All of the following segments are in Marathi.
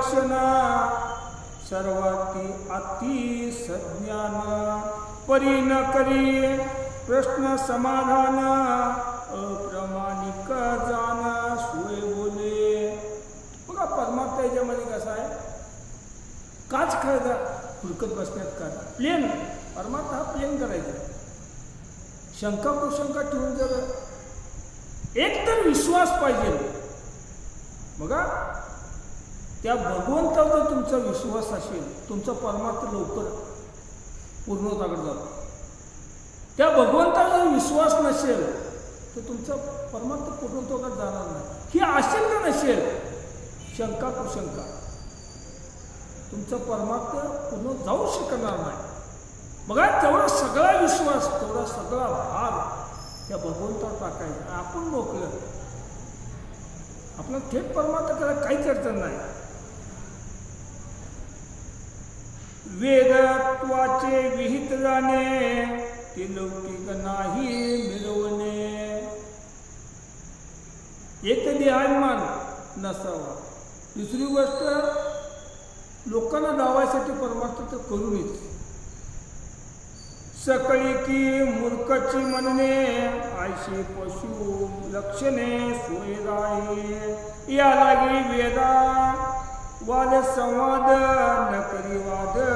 लक्षणा सर्वाती अति सज्ञान. परी न करी प्रश्न समाधान अप्रमाणिक जाण सोय बोले. बघा परमात्मा याच्यामध्ये कसा आहे? काच खेळता हुडकत बसण्यात का प्लेन परमात्मा हा प्लेन करायचा. शंका कुशंका ठेवून जर एक तर विश्वास पाहिजे. बघा त्या भगवंतावर जर तुमचा विश्वास असेल तुमचा परमात्म लवकर पूर्णताकडे जातो. त्या भगवंतावर जर विश्वास नसेल तर तुमचा परमात्म पूर्णत्वाकडे जाणार नाही. ही असेल का नसेल शंका कुशंका तुमचा परमात्म पूर्ण जाऊ शकणार नाही. बघा तेवढा सगळा विश्वास तेवढा सगळा भार त्या भगवंतावर टाकायचा. आपण मोकलं आपलं थेट परमात्मा करायला काहीच अडचण नाही. वेदत्वाचे विहित जाणे ते लौकिक नाही मिळवणे. एक देहाभिमान नसावा. दुसरी गोष्ट लोकांना लावायसाठी परमार्थ तर करूनच. सकळी की मूर्खची म्हणणे आयशी पशु लक्षणे सोय या लागी वेदा वाद संवाद नकरी वाद.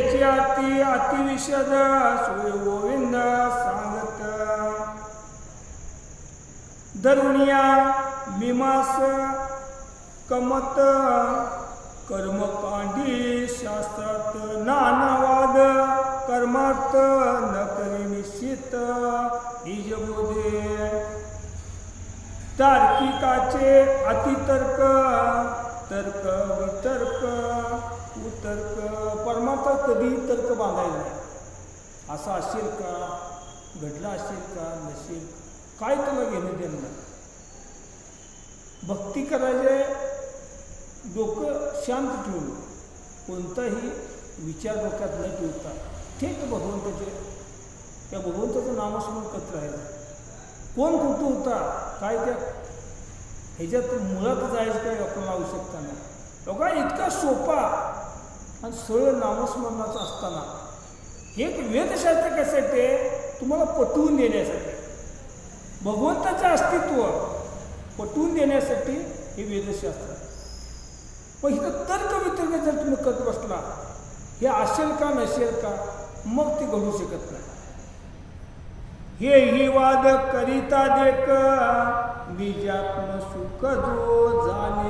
अतिवाद अति अतिविशद सोय गोविंद सांगत. दरुणिया मीमास कमत कर्मकांडी शास्त्रात नानावाद कर्मार्थ न करी निश्चित निजबोधे तार्किकाचे अतितर्क तर्क वितर्क तर्क परमात्मा कधी तर्क बांधायला नाही. असं असेल का? घडलं असेल का? नसेल काय तुला घेणं देणं नाही. भक्ती करायचे डोकं शांत ठेवून कोणताही विचार डोक्यात न ठेवता थेट भगवंताचे त्या भगवंताचं नामस्मरण करत राहायचं. कोण कुठं होता? काय त्या ह्याच्यात मुळात जायचं काही आपल्याला आवश्यकता नाही. बघा इतका सोपा आणि सरळ नामस्मरणाचा असताना. हे एक वेदशास्त्र कशासाठी आहे तुम्हाला पटवून देण्यासाठी. भगवंताचं अस्तित्व पटवून देण्यासाठी हे वेदशास्त्र. पण इथं तर्क वितर्क जर तुम्ही करत बसला हे असेल का नसेल का मग ते घडू शकत नाही. हे ही वाद करिता देख बीजात्म सुख जो जाणे.